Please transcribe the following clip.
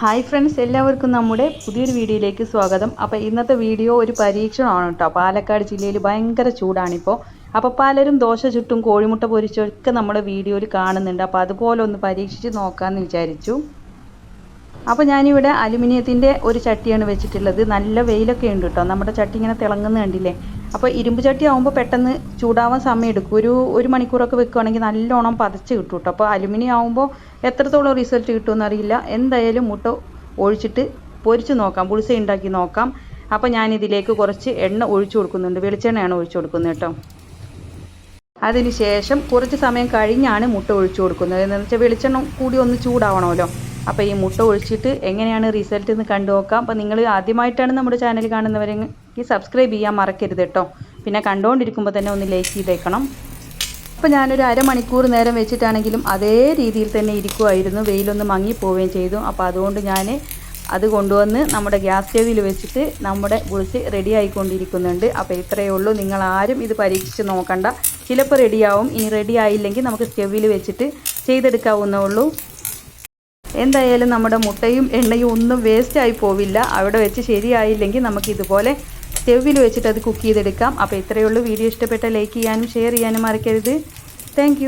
Hi friends എല്ലാവർക്കും നമ്മുടെ പുതിയൊരു വീഡിയോയിലേക്ക് സ്വാഗതം. അപ്പോൾ ഇന്നത്തെ വീഡിയോ ഒരു പരീക്ഷണമാണ് കേട്ടോ. പാലക്കാട് ജില്ലയിൽ ഭയങ്കര ചൂടാണിപ്പോൾ അപ്പോൾ പലരും ദോശ ചുട്ടും കോഴിമുട്ട പൊരിച്ചൊക്കെ നമ്മുടെ വീഡിയോയിൽ കാണുന്നുണ്ട്. അപ്പോൾ അതുപോലെ ഒന്ന് പരീക്ഷിച്ച് നോക്കാമെന്ന് വിചാരിച്ചു. അപ്പോൾ ഞാനിവിടെ അലുമിനിയത്തിന്റെ ഒരു ചട്ടിയാണ് വെച്ചിട്ടുള്ളത്. നല്ല വെയിലൊക്കെ ഉണ്ട് കേട്ടോ നമ്മുടെ ചട്ടി ഇങ്ങനെ തിളങ്ങുന്ന കണ്ടില്ലേ? അപ്പോൾ ഇരുമ്പ് ചട്ടി ആകുമ്പോൾ പെട്ടെന്ന് ചൂടാവാൻ സമയം എടുക്കും. ഒരു ഒരു മണിക്കൂറൊക്കെ വെക്കുകയാണെങ്കിൽ നല്ലോണം പതച്ച് കിട്ടും കേട്ടോ അപ്പോൾ അലുമിനിയം ആകുമ്പോൾ എത്രത്തോളം റിസൾട്ട് കിട്ടുമെന്ന് അറിയില്ല എന്തായാലും മുട്ട ഒഴിച്ചിട്ട് പൊരിച്ച് നോക്കാം. പുളിസ ഉണ്ടാക്കി നോക്കാം. അപ്പോൾ ഞാനിതിലേക്ക് കുറച്ച് എണ്ണ ഒഴിച്ചു കൊടുക്കുന്നുണ്ട്. വെളിച്ചെണ്ണയാണ് ഒഴിച്ചു കൊടുക്കുന്നത് കേട്ടോ അതിന് ശേഷം കുറച്ച് സമയം കഴിഞ്ഞാണ് മുട്ട ഒഴിച്ചു കൊടുക്കുന്നത്. എന്ന് വെച്ചാൽ വെളിച്ചെണ്ണ കൂടി ഒന്ന് ചൂടാവണമല്ലോ. അപ്പോൾ ഈ മുട്ട ഒഴിച്ചിട്ട് എങ്ങനെയാണ് റിസൾട്ട് എന്ന് കണ്ടു നോക്കാം. അപ്പോൾ നിങ്ങൾ ആദ്യമായിട്ടാണ് നമ്മുടെ ചാനൽ കാണുന്നവരെങ്കിൽ സബ്സ്ക്രൈബ് ചെയ്യാൻ മറക്കരുത് കേട്ടോ പിന്നെ കണ്ടുകൊണ്ടിരിക്കുമ്പോൾ തന്നെ ഒന്ന് ലൈക്ക് ചെയ്തേക്കണം. അപ്പോൾ ഞാനൊരു അരമണിക്കൂർ നേരം വെച്ചിട്ടാണെങ്കിലും അതേ രീതിയിൽ തന്നെ ഇരിക്കുമായിരുന്നു വെയിലൊന്ന് മങ്ങിപ്പോവുകയും ചെയ്തു. അപ്പോൾ അതുകൊണ്ട് ഞാൻ അത് കൊണ്ടുവന്ന് നമ്മുടെ ഗ്യാസ് സ്റ്റേവിൽ വെച്ചിട്ട് നമ്മുടെ പുളിച്ച് റെഡി ആയിക്കൊണ്ടിരിക്കുന്നുണ്ട്. അപ്പോൾ ഇത്രയേ ഉള്ളൂ. നിങ്ങൾ ആരും ഇത് പരീക്ഷിച്ച് നോക്കണ്ട. ചിലപ്പോൾ റെഡിയാവും ഇനി റെഡി ആയില്ലെങ്കിൽ നമുക്ക് സ്റ്റവിൽ വെച്ചിട്ട് ചെയ്തെടുക്കാവുന്നേ ഉള്ളൂ. എന്തായാലും നമ്മുടെ മുട്ടയും എണ്ണയും ഒന്നും വേസ്റ്റ് ആയി പോവില്ല. അവിടെ വെച്ച് ശരിയായില്ലെങ്കിൽ നമുക്ക് ഇതുപോലെ സ്റ്റെവിൽ വെച്ചിട്ട് അത് കുക്ക് ചെയ്തെടുക്കാം. അപ്പോൾ ഇത്രയേ ഉള്ളൂ. വീഡിയോ ഇഷ്ടപ്പെട്ട ലൈക്ക് ചെയ്യാനും ഷെയർ ചെയ്യാനും മറക്കരുത്. താങ്ക്